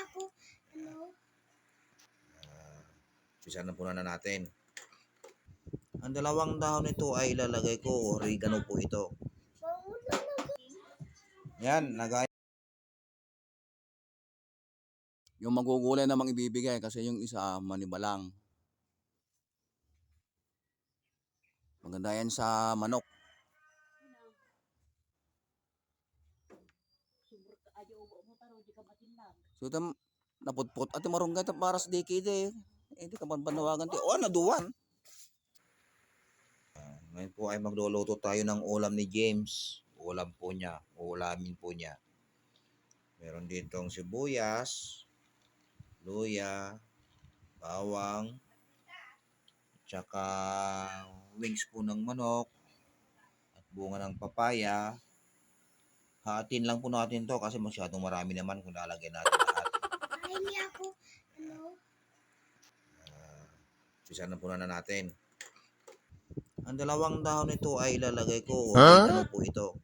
ako, ano, Bisa na po na natin. Ang dalawang dahon nito ay ilalagay ko oregano po ito. Yan, nagay. Yung magugulay namang ibibigay kasi yung isa manibalang. Maganda yan sa manok. So tam naputput at marunggay ta para sa dekide. Eh di ka panawagan ti. Oh, naduwan. Ngayon po ay magluluto tayo ng ulam ni James. Ulam po niya. Ulamin po niya. Meron ditong sibuyas, luya, bawang, tsaka wings po ng manok, at bunga ng papaya. Hatin lang po natin to kasi masyadong marami naman kung lalagyan natin lahat. Hindi ako, ano, Bisa na po na natin. Ang dalawang dahon nito ay ilalagay ko oregano po ito.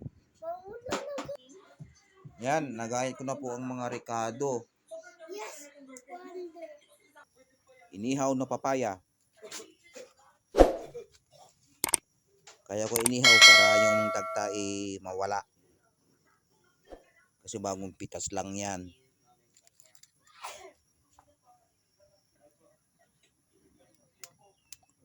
Yan, nagayat ko na po ang mga wonder. Inihaw na papaya. Kaya ko inihaw para yung tagtai mawala. Kasi bagong pitas lang yan.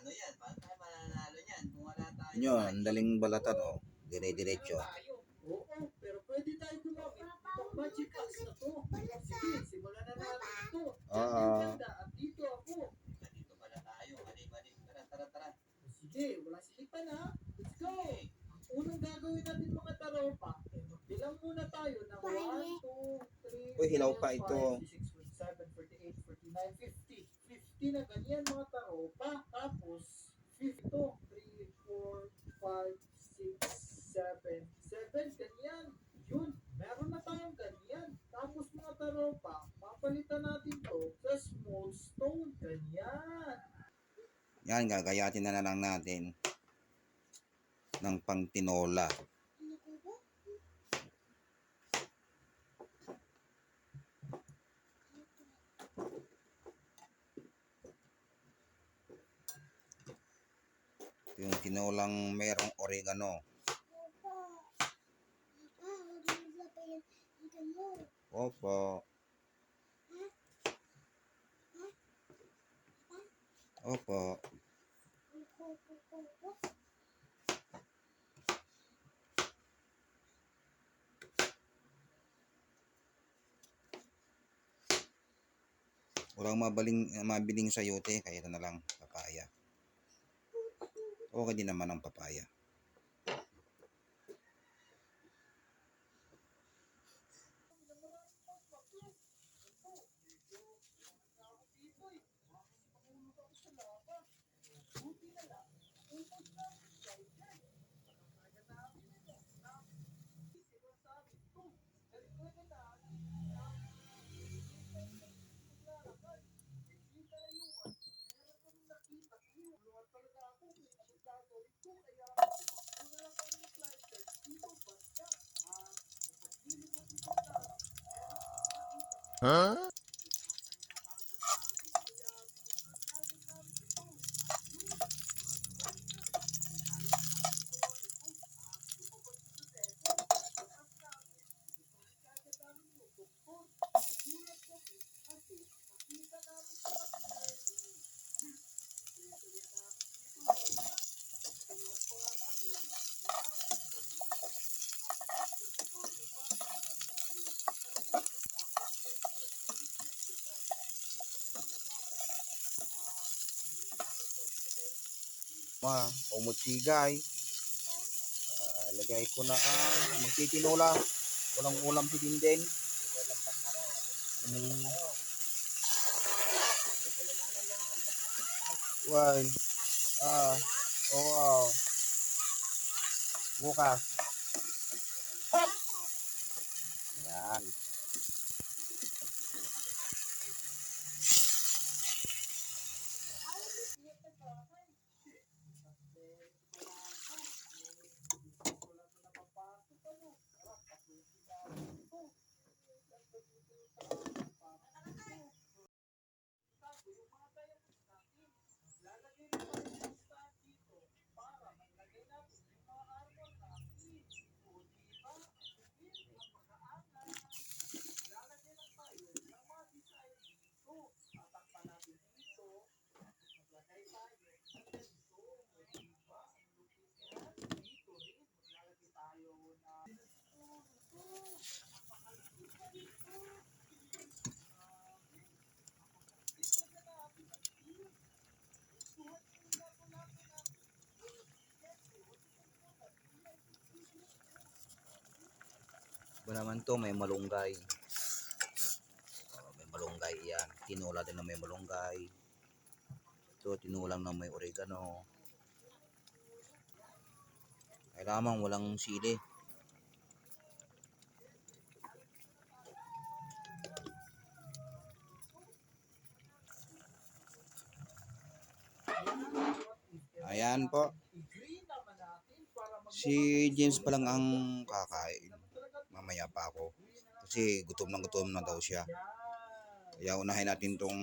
paano yan? Paano tayo mananalo yan? Kung wala tayo. Yun, ang daling balatan oh. Dire-diretso. Oo, pero pwede tayo gumamit itong magic axe na to. Sige, simulan na natin ito. Oo. Ganda, at dito ako. Dito pala tayo. Mali-mali. Tara, tara, tara. Sige, wala silipan ha. Let's go! Ang unang gagawin natin mga taropa, eh, magbilang muna tayo ng 1, 2, 3, Uy, hilaw pa ito. 6, 47, 48, 49, 50. 50 na ganyan mga taropa. Tapos, 50 to. 3, 4, 5, 6, 7, 7, ganyan. Yun, meron na tayong ganyan. Tapos mga taropa, papalitan natin to sa small stone. Ganyan. Yan, gagayatin na, na lang natin ng pangtinola. Ito yung tinolang merong oregano. Papa. Papa, Wala mabaling, eh, mabiling sayote, kaya ano na lang, papaya. Okay din naman ang papaya. Buti na. Huh? Ma, umutsigay. Ah, lagay ko na ang magtitinola. Walang ulam si Dinden. Mm. Why? Ah, oh wow. Bukas. Yan. Iba naman to, may malunggay. Oh, may malunggay yan. Tinula din na may malunggay. Ito, tinulang na may oregano. Kailangan walang sili. Ayan po. Si James pa lang ang kakain. Mamaya pa ako. Kasi gutom na gutom na daw siya. Kaya unahin natin tong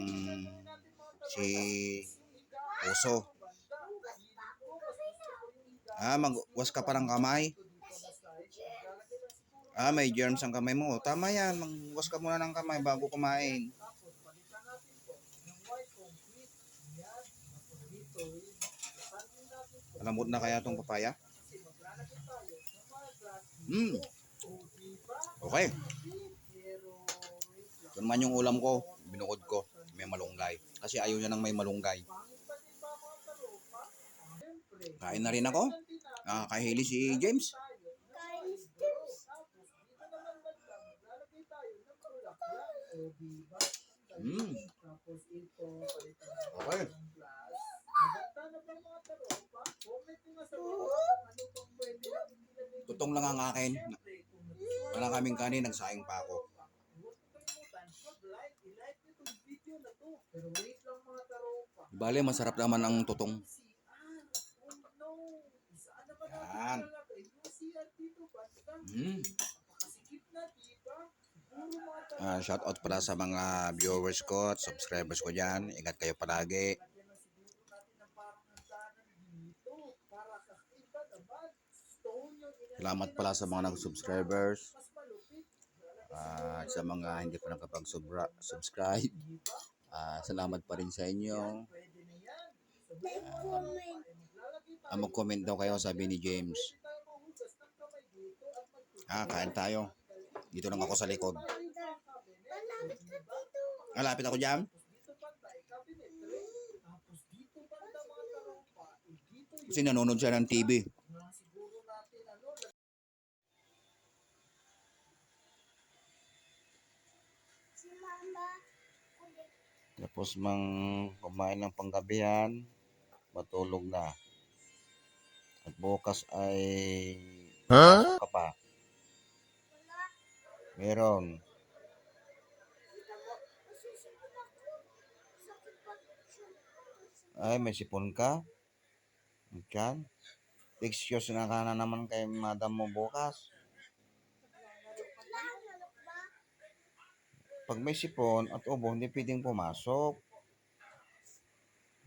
si Oso. Ah, magwas ka pa ng kamay. Ah, may germs ang kamay mo. Tama yan. Magwas ka muna ng kamay bago kumain. Alamot na kaya tong papaya? Hmm? Okay. Pero, wait lang. Yun man yung ulam ko. Binukod ko. May malunggay. Kasi ayaw niya ng may malunggay. Kain na rin ako. James. Kain si James. Naman ito, natin Okay. Tutong lang ang akin. Wala kaming kanin, nagsaing pa ako. Bale, masarap naman ang tutong. Yan. Mm. Taropa. Ah, shout out pala sa mga viewers ko at subscribers ko dyan. Ingat kayo palagi. Para Salamat pala sa mga nag-subscribers. Malupit. Ah, sa mga hindi pa nakapag-subscribe. Diba? Ah, salamat pa rin sa inyo. Comment. Ah, mag-comment daw kayo, sabi ni James. Ah, kain tayo. Dito lang ako sa likod. Malapit. Malapit ako dyan. Kasi nanonood siya ng TV. Tapos mang kumain ng panggabihan, matulog na. At bukas ay huh? ka pa. Meron. Ay, may sipon ka. Diyan. Excuse na ka na naman kay madam mo bukas. Naglalaro ba? Pag may sipon at ubo, hindi pwedeng pumasok.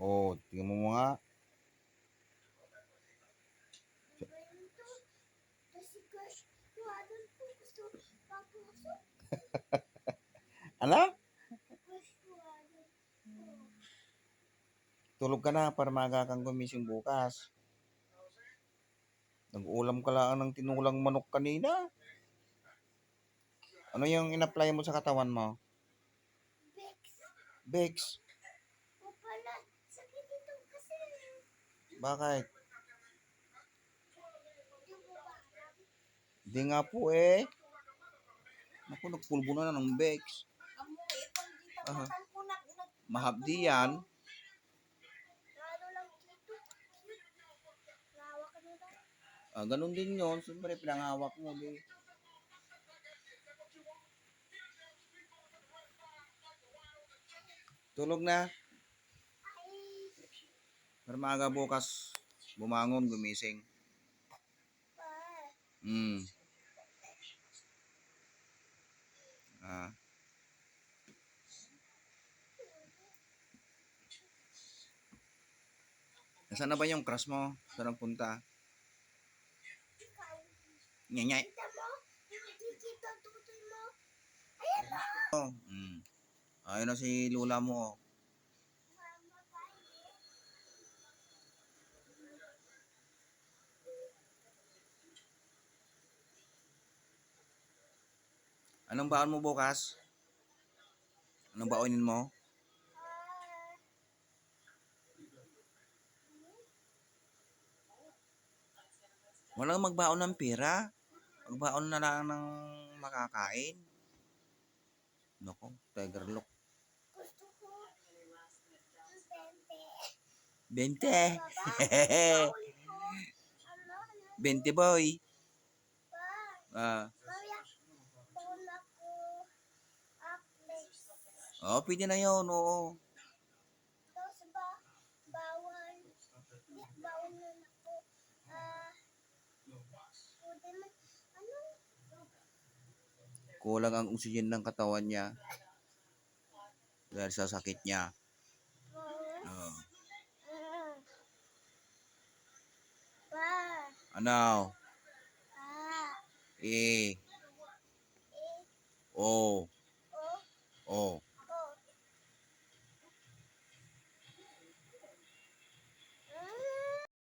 Oh, tingnan mo nga. Ano? Tulog ka na para maaga kang gumising bukas. Nag-ulam ka lang ng tinulang manok kanina. Ano yung in-apply mo sa katawan mo? Bex. Bex. O pala. Sakit ito kasi. Bakit? Hindi nga po eh. Naku, nagpulbo na ng Bex. Aha. Mahapdi yan. Na. Ah, ganun din yun. Siyempre, pinangawak mo. Di. Tulog na. Pero maaga bukas, bumangon, gumising. pa. Mm. Ah. Nasaan na ba yung crush mo? Saan ang punta? Nyanyay. Kita mo? Nakikita tutoy mo? Ayan na. Oh. Mm. Ayun na si lula mo. oh. Anong baon mo bukas? Anong baonin mo? Walang magbaon ng pera. Magbaon na lang ng makakain. Nako, tiger look. Gusto ko. Ang 20. 20. Bauli ko. Ano? 20 boy. Ah, oh, pwede na yun, oo. Tapos ba? Bawal. Di, bawal na ako. Ah. Pwede man. Ano? Kulang ang oxygen ng katawan niya. Dahil sa sakit niya. Bawal. Oh. Ah. Pa. Ano? Ah. Eh. Eh. Oh. Oh. Oh.